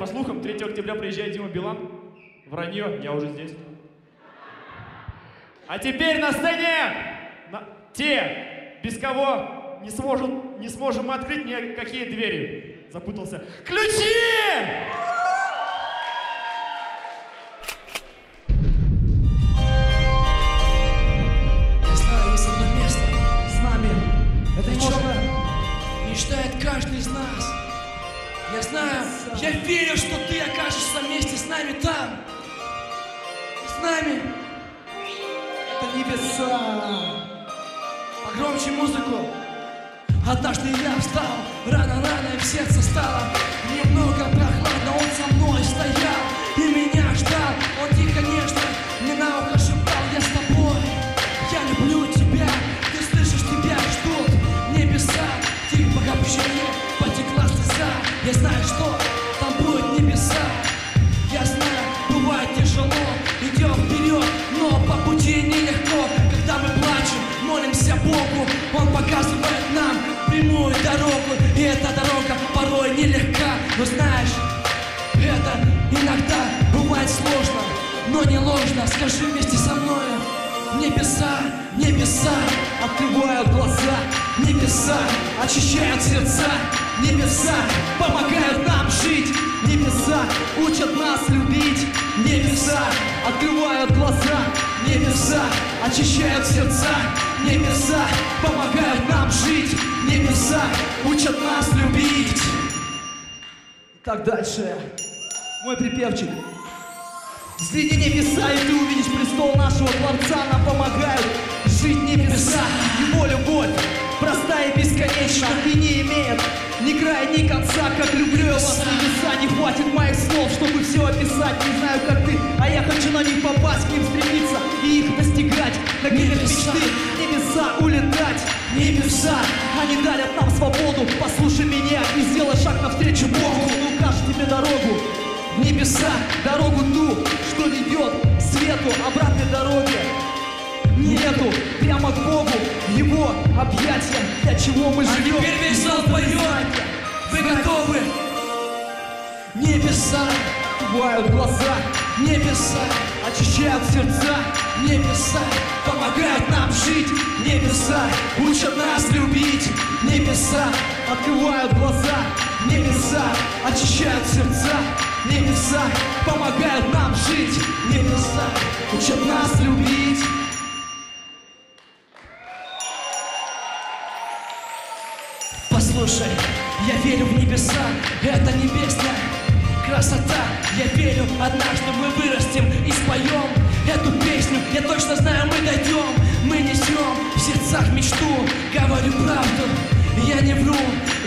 По слухам, 3 октября приезжает Дима Билан. Вранье, я уже здесь. А теперь на сцене на- те, без кого не, сможем, не сможем мы открыть никакие двери. Запутался. Ключи! Мечтает каждый из нас. Я знаю, я верю, что ты окажешься вместе с нами там. С нами. Это небеса. Погромче музыку. Однажды я встал, рано-рано и в сердце стало Я знаю, что там будет небеса. Я знаю, бывает тяжело. Идем вперед, но по пути нелегко. Когда мы плачем, молимся Богу. Он показывает нам прямую дорогу. И эта дорога порой нелегка. Но знаешь, это иногда бывает сложно Но не ложно, скажи вместе со мной Небеса, небеса Открывают глаза. Небеса очищают сердца Небеса помогают нам жить Небеса учат нас любить. Небеса Открывают глаза. Небеса очищают сердца Небеса помогают нам жить Небеса учат нас любить Так дальше. Мой припевчик. Взгляни небеса, и ты увидишь престол нашего Творца. Нам помогают жить небеса. Его любовь простая и бесконечна. И не имеет края, ни конца. Как люблю я вас, небеса. Не хватит моих слов, чтобы все описать. Не знаю, как ты, а я хочу на них попасть, к ним стремиться и их достигать. Крыльях Небеса. мечты небеса улетать. Небеса Они дарят нам свободу, послушай меня и сделай шаг навстречу Богу. Он укажет тебе дорогу, в небеса, дорогу ту, что ведет к свету, обратной дороги. Нету, прямо к Богу, Его объятия, для чего мы А живем. теперь весь зал поет Вы готовы? Небеса, Открывают глаза, небеса очищают сердца. Небеса помогают нам жить Небеса учат нас любить Небеса Открывают глаза, Небеса очищают сердца Небеса помогают нам жить Небеса учат нас любить Послушай, я верю в небеса, это небесная красота. Я верю, однажды мы вырастем и споем эту песню. Я точно знаю, мы дойдем, мы несем в сердцах мечту. Говорю правду, я не вру,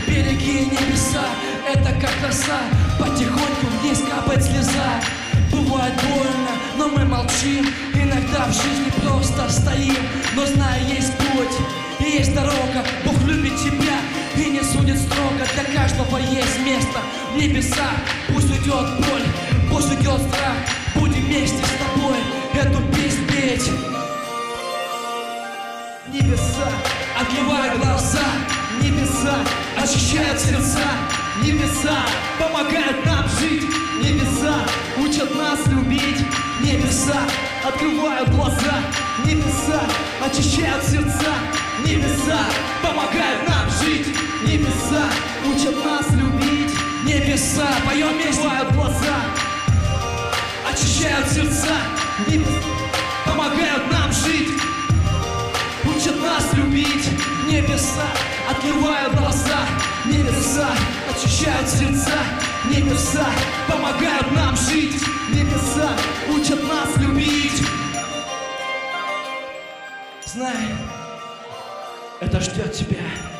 береги небеса. Это как роса, потихоньку вниз капает слеза. Бывает больно, но мы молчим. Иногда в жизни просто стоим Но зная, есть путь и есть дорога. Бог любит тебя и не судит строго Для каждого есть место в небесах. Пусть уйдет боль, пусть уйдет страх. Будем вместе с тобой эту песнь петь. Небеса, Открывай глаза, небеса, очищают сердца. Небеса помогают нам жить, небеса учат нас любить, Небеса открывают глаза, небеса очищают сердца, Небеса помогают нам жить небеса учат нас любить, Небеса, поем вместе глаза, Очищают сердца небеса помогают нам жить. Учат нас любить Небеса открывают глаза Небеса очищают сердца Небеса помогают нам жить небеса. Учат нас любить. Знай, это ждет тебя